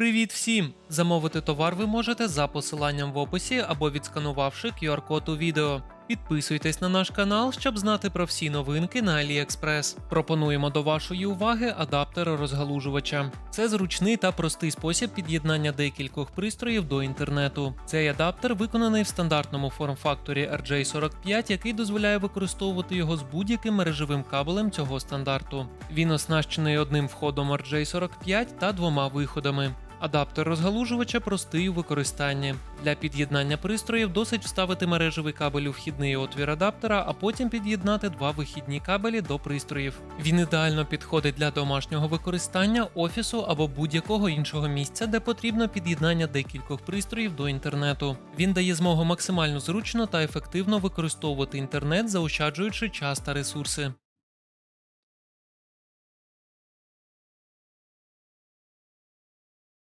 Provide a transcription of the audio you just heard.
Привіт всім! Замовити товар ви можете за посиланням в описі або відсканувавши QR-код у відео. Підписуйтесь на наш канал, щоб знати про всі новинки на AliExpress. Пропонуємо до вашої уваги адаптер розгалужувача. Це зручний та простий спосіб під'єднання декількох пристроїв до інтернету. Цей адаптер виконаний в стандартному форм-факторі RJ45, який дозволяє використовувати його з будь-яким мережевим кабелем цього стандарту. Він оснащений одним входом RJ45 та двома виходами. Адаптер розгалужувача простий у використанні. Для під'єднання пристроїв досить вставити мережевий кабель у вхідний отвір адаптера, а потім під'єднати два вихідні кабелі до пристроїв. Він ідеально підходить для домашнього використання, офісу або будь-якого іншого місця, де потрібно під'єднання декількох пристроїв до інтернету. Він дає змогу максимально зручно та ефективно використовувати інтернет, заощаджуючи час та ресурси.